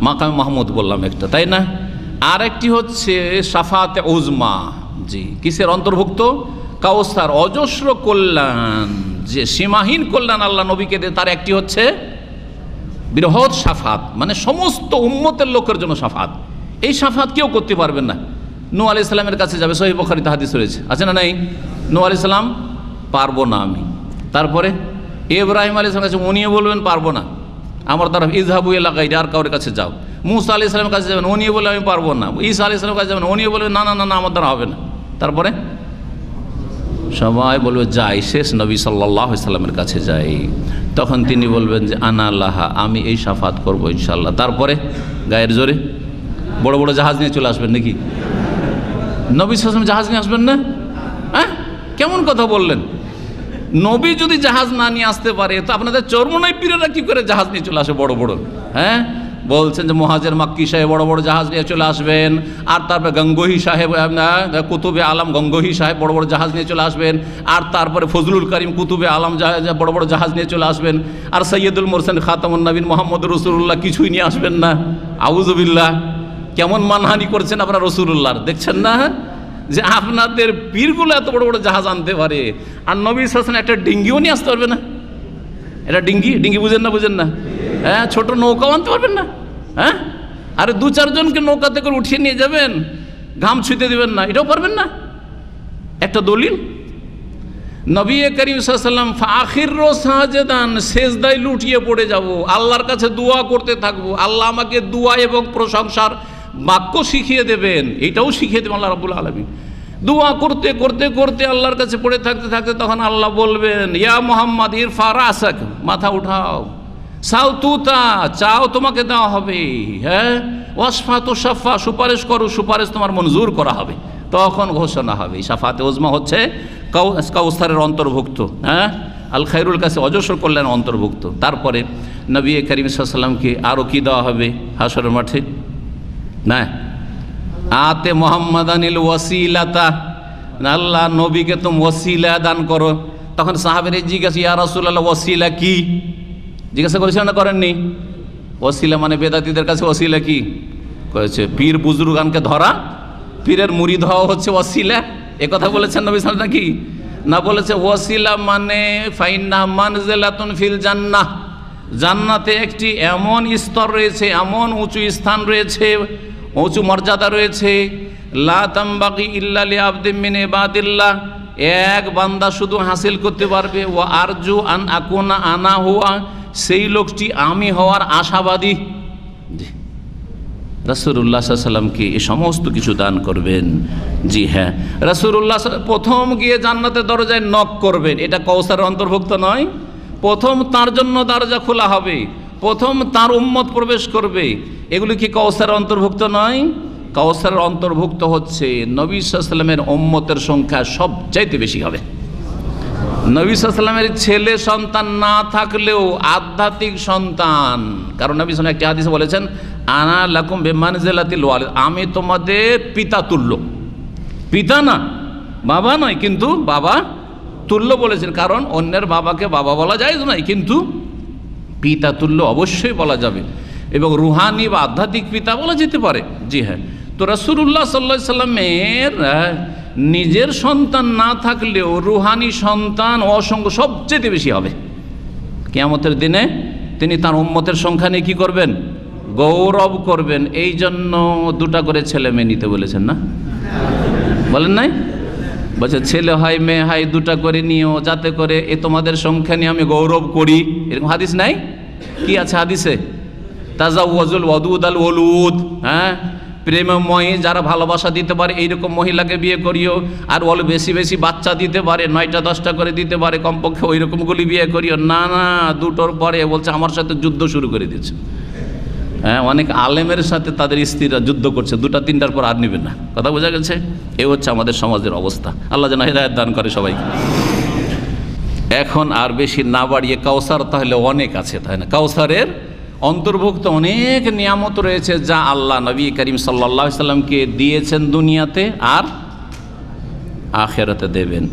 মাকাম মাহমুদ বললাম একটা, তাই না? আর একটি হচ্ছে সাফাতে উজমা। জি, কিসের অন্তর্ভুক্ত? কাউসার, অজস্র কল্যাণ, যে সীমাহীন কল্যাণ আল্লাহ নবীকে দেয় তার একটি হচ্ছে বৃহৎ সাফাত মানে সমস্ত উম্মতের লোকের জন্য সাফাত। এই সাফাত কেউ করতে পারবেন না। নু আলি ইসলামের কাছে যাবে সহি বখারিতে তাহাদিস রয়েছে। আছে না নাই? নু আলি ইসলাম পারব না আমি। তারপরে ইব্রাহিম আলী ইসলামের কাছে, উনিও বলবেন, পারব না। আমার তরফ ইজহাবু এলাকায় আর কাউর কাছে যাও। মুসা আলি ইসলামের কাছে যাবেন উনিও বলে আমি পারব না। ঈসা আলি ইসলামের কাছে যাবেন উনিও বলবেন না না না আমার দ্বারা হবে না। তারপরে সবাই বলবে, যাই, শেষ নবী সাল্লাহ সাল্লামের কাছে যাই। তখন তিনি বলবেন যে, আনা আল্লাহা আমি এই সাফাত করব ইনশাল্লাহ তারপরে গায়ের জোরে বড় বড় জাহাজ নিয়ে চলে আসবেন নাকি? নবী সালাম জাহাজ নিয়ে আসবেন না? হ্যাঁ? কেমন কথা বললেন? নবী যদি জাহাজ না নিয়ে আসতে পারে, তো আপনাদের চর্মনাই পীরেরা কি করে জাহাজ নিয়ে চলে আসে বড় বড়? হ্যাঁ? বলছেন যে মহাজের মাক্কি সাহেব বড় বড় জাহাজ নিয়ে চলে আসবেন, আর তারপরে গঙ্গোহী সাহেব কুতুবে আলম গঙ্গোহী সাহেব বড় বড় জাহাজ নিয়ে চলে আসবেন, আর তারপরে ফজলুল করিম কুতুবে আলম বড় বড় জাহাজ নিয়ে চলে আসবেন, আর সৈয়দুল মোরসেন খাতামুন নবীন মোহাম্মদ রসুল্লাহ কিছুই নিয়ে আসবেন না। আউজবিল্লাহ কেমন মানহানি করছেন আপনার রসুল্লাহর দেখছেন না? যে আপনাদের পীরগুলো এত বড় বড় জাহাজ আনতে পারে। আর নবী শাসন একটা ডিঙ্গিও নিয়ে আসতে পারবে না। এটা ডিঙ্গি? ডিঙ্গি বুঝেন না বুঝেন না। হ্যাঁ ছোট নৌকাও আনতে পারবেন না। হ্যাঁ? আরে দু চারজনকে নৌকাতে করে উঠিয়ে নিয়ে যাবেন, ঘাম ছুঁতে দেবেন না। এটাও পারবেন না? একটা দলিল? নবী করিম সাল্লাম আখির সাহাজেদান শেষদায় লুটিয়ে পড়ে যাব। আল্লাহর কাছে দোয়া করতে থাকব। আল্লাহ আমাকে দোয়া এবং প্রশংসার বাক্য শিখিয়ে দেবেন, এটাও শিখিয়ে দেবেন আল্লাহ রাবুল আলমী দোয়া করতে করতে করতে আল্লাহর কাছে পড়ে থাকতে থাকতে তখন আল্লাহ বলবেন, ইয়া মোহাম্মদ, ইরফার আসাক, মাথা উঠাও। সাউ তুতা চাও তোমাকে দেওয়া হবে। হ্যাঁ? ওয়াসফা তো সাফা সুপারিশ করো, সুপারিশ তোমার মঞ্জুর করা হবে। তখন ঘোষণা হবে। সাফাতে ওজমা হচ্ছে কাউ, কাউসারের অন্তর্ভুক্ত হ্যাঁ? আল খাইরুল কাছে অজস্র কল্যাণ অন্তর্ভুক্ত। তারপরে নবী করিম সাল্লামকে আরও কী দেওয়া হবে হাসরের মাঠে? না। আতে মোহাম্মদ আনিল ওয়াসিলাতা। আল্লাহ নবীকে তুমি ওয়াসিলা দান করো। তখন সাহাবের জিজ্ঞাসা, ইয়া রাসূলুল্লাহ, ওয়াসিলা কি? জিজ্ঞাসা করেছেন না করেননি? ওসিলা মানে বেদাতিদের কাছে ওসিলা কি? করেছে পীর বুজুর্গানকে ধরা, পীরের মুড়ি ধোয়া হচ্ছে ওসিলা এ কথা বলেছেন নবী সাল নাকি? না বলেছে ওসিলা মানে ফাইন্না মানজেলাতুন ফিল জান্নাহ। জান্নাতে একটি এমন স্তর রয়েছে, এমন উঁচু স্থান রয়েছে উঁচু মর্যাদা রয়েছে। লা তাম্বাকি ইল্লালি আবদিম মিন ইবাদিল্লাহ। এক বান্দা শুধু হাসিল করতে পারবে। ও আরজু আন আকুনা আনা হুয়া। সেই লোকটি আমি হওয়ার আশাবাদী। জি। সাল্লামকে সমস্ত কিছু দান করবেন। জি হ্যাঁ। রাসুল্লাহ প্রথম গিয়ে জান্নাতের দরজায় নক করবেন। এটা কৌসারের অন্তর্ভুক্ত নয়। প্রথম তার জন্য দরজা খোলা হবে। প্রথম তার উম্মত প্রবেশ করবে। এগুলি কি কৌসারের অন্তর্ভুক্ত নয়? কৌসারের অন্তর্ভুক্ত হচ্ছে নবী সাল্লামের উম্মতের সংখ্যা সবচাইতে বেশি হবে। নবী সাল্লামের ছেলে সন্তান না থাকলেও আধ্যাত্মিক সন্তান। কারণ নবী সাল্লাম একটি হাদিসে বলেছেন, আনা লাকুম বেমানজেলাতিল ওয়ালিদ আমি তোমাদের পিতা তুল্য। পিতা না, বাবা নয়, কিন্তু বাবা তুল্য বলেছেন। কারণ অন্যের বাবাকে বাবা বলা যায় নয়, কিন্তু পিতা তুল্য অবশ্যই বলা যাবে। এবং রুহানি বা আধ্যাত্মিক পিতা বলা যেতে পারে। জি হ্যাঁ। তো রাসুল্লাহ সাল্লা সাল্লামের নিজের সন্তান না থাকলেও রুহানি সন্তান অসংখ্য সবচেয়ে বেশি হবে। কেয়ামতের দিনে তিনি তার উম্মতের সংখ্যা নিয়ে কী করবেন? গৌরব করবেন। এই জন্য দুটা করে ছেলে মেয়ে নিতে বলেছেন না? বলেন নাই? বলছে, ছেলে হয়, মেয়ে হয়, দুটা করে নিও। যাতে করে এ তোমাদের সংখ্যা নিয়ে আমি গৌরব করি। এরকম হাদিস নাই? কি আছে হাদিসে? তাজা ওয়াজুল ওয়াদুদ আল ওলুদ হ্যাঁ? প্রেমময় যারা ভালোবাসা দিতে পারে, এইরকম মহিলাকে বিয়ে করিও। আর বলো বেশি বেশি বাচ্চা দিতে পারে, নয়টা দশটা করে দিতে পারে, কমপক্ষে ওই রকমগুলি বিয়ে করিও। না না, দুটোর পরে বলছে, আমার সাথে যুদ্ধ শুরু করে দিয়েছে। হ্যাঁ অনেক আলেমের সাথে তাদের স্ত্রীরা যুদ্ধ করছে, দুটা তিনটার পর আর নেবেন না। কথা বোঝা গেছে? এ হচ্ছে আমাদের সমাজের অবস্থা। আল্লাহ যেন হৃদায়ত দান করে সবাইকে। এখন আর বেশি না বাড়িয়ে কাউসার, তাহলে অনেক আছে, তাই না? কাউসারের অন্তর্ভুক্ত অনেক নিয়ামত রয়েছে যা আল্লাহ নবী করিম সাল্লা সাল্লামকে দিয়েছেন দুনিয়াতে আর আখেরাতে দেবেন।